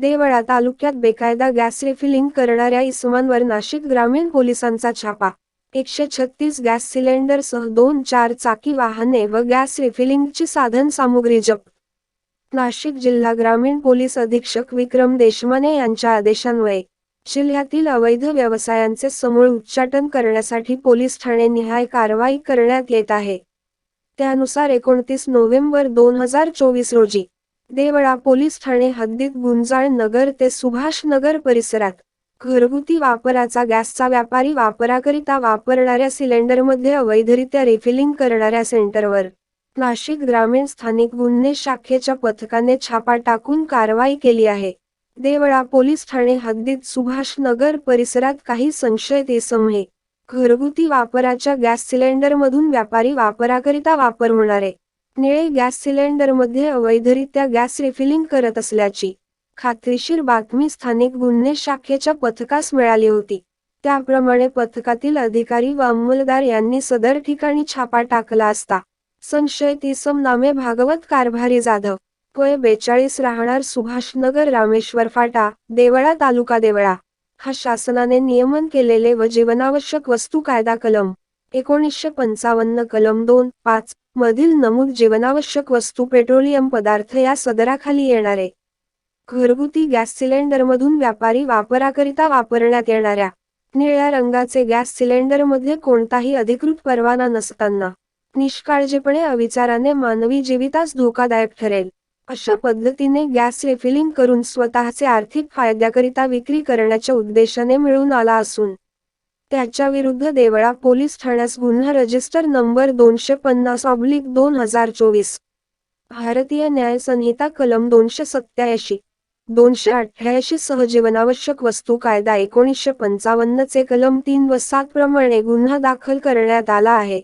देवळा तालुक्यात बेकायदा gas refilling करणाऱ्या इसमांवर नाशिक ग्रामीण पोलिसांचा छापा. एकशे छत्तीस गॅस सिलेंडरसह दोन चार चाकी वाहने व गॅस रिफिलिंगची साधन सामुग्री जप्त. नाशिक जिल्हा ग्रामीण पोलीस अधीक्षक विक्रम देशमाने यांच्या आदेशान्वये जिल्ह्यातील अवैध व्यवसायांचे समूळ उच्चाटन करण्यासाठी पोलीस ठाणे निहाय कारवाई करण्यात येत आहे. त्यानुसार एकोणतीस नोव्हेंबर दोन हजार चोवीस रोजी देवळा पोलीस ठाणे हद्दीत गुंजाळ नगर ते सुभाष नगर परिसरात. घरगुती वापराचा गॅसचा व्यापारी वापराकरिता वापरणाऱ्या सिलेंडरमध्ये अवैधरित्या रिफिलिंग करणाऱ्या सेंटरवर. नाशिक ग्रामीण स्थानिक गुन्हे शाखेच्या पथकाने छापा टाकून कारवाई केली आहे. देवळा पोलीस ठाणे हद्दीत सुभाष नगर परिसरात काही संशयित इसम हे. घरगुती वापराच्या गॅस सिलेंडरमधून व्यापारी वापराकरिता वापर होणारे निळे गॅस सिलेंडरमध्ये अवैधरित्या गॅस रिफिलिंग करत असल्याची खात्रीशीर बातमी स्थानिक गुन्हे शाखेच्या पथकास मिळाली होती. त्याप्रमाणे पथकातील अधिकारी व अंमलदार यांनी सदर ठिकाणी छापा टाकला असता संशयित इसम नामे भागवत कारभारी जाधव वय बेचाळीस राहणार सुभाषनगर रामेश्वर फाटा देवळा तालुका देवळा हा शासनाने नियमन केलेले व जीवनावश्यक वस्तू कायदा कलम एकोणीसशे पंचावन्न कलम दोन पाच मधील नमूद जीवनावश्यक वस्तू पेट्रोलियम पदार्थ या सदराखाली येणारे. घरगुती गॅस सिलेंडरमधून व्यापारी वापराकरिता वापरण्यात येणाऱ्या निळ्या रंगाचे गॅस सिलेंडरमध्ये कोणताही अधिकृत परवाना नसताना निष्काळजीपणे अविचाराने मानवी जीवितास धोकादायक ठरेल. अशा पद्धतीने गॅस रिफिलिंग करून स्वतःचे आर्थिक फायद्याकरिता विक्री करण्याच्या उद्देशाने मिळून आला असून त्याच्या विरुद्ध देवळा पोलीस ठाण्यास गुन्हा रजिस्टर नंबर दोनशे पन्नास ऑब्लिक दोन हजार चोवीस. भारतीय न्याय संहिता कलम दोनशे सत्याऐंशी दोनशे अठ्ठ्याऐंशी सह जीवनावश्यक वस्तू कायदा एकोणीसशे पंचावन्न चे कलम तीन व सात प्रमाणे गुन्हा दाखल करण्यात आला आहे.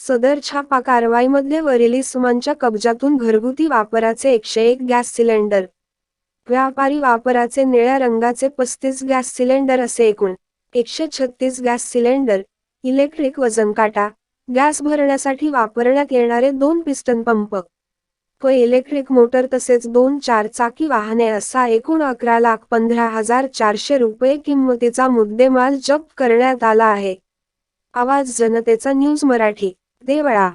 सदर छापा कारवाईमध्ये वरील इसमांच्या कब्जातून घरगुती वापराचे एकशे एक गॅस सिलेंडर व्यापारी वापराचे निळ्या रंगाचे पस्तीस गॅस सिलेंडर असे एकूण एकशे छत्तीस गॅस सिलेंडर इलेक्ट्रिक वजन काटा गॅस भरण्यासाठी वापरण्यात येणारे दोन पिस्टन पंप. व इलेक्ट्रिक मोटर तसेच दोन चार चाकी वाहने असा एकूण अकरा लाख पंधरा हजार चारशे रुपये किंमतीचा मुद्देमाल जप्त करण्यात आला आहे. आवाज जनतेचा न्यूज मराठी देवळा.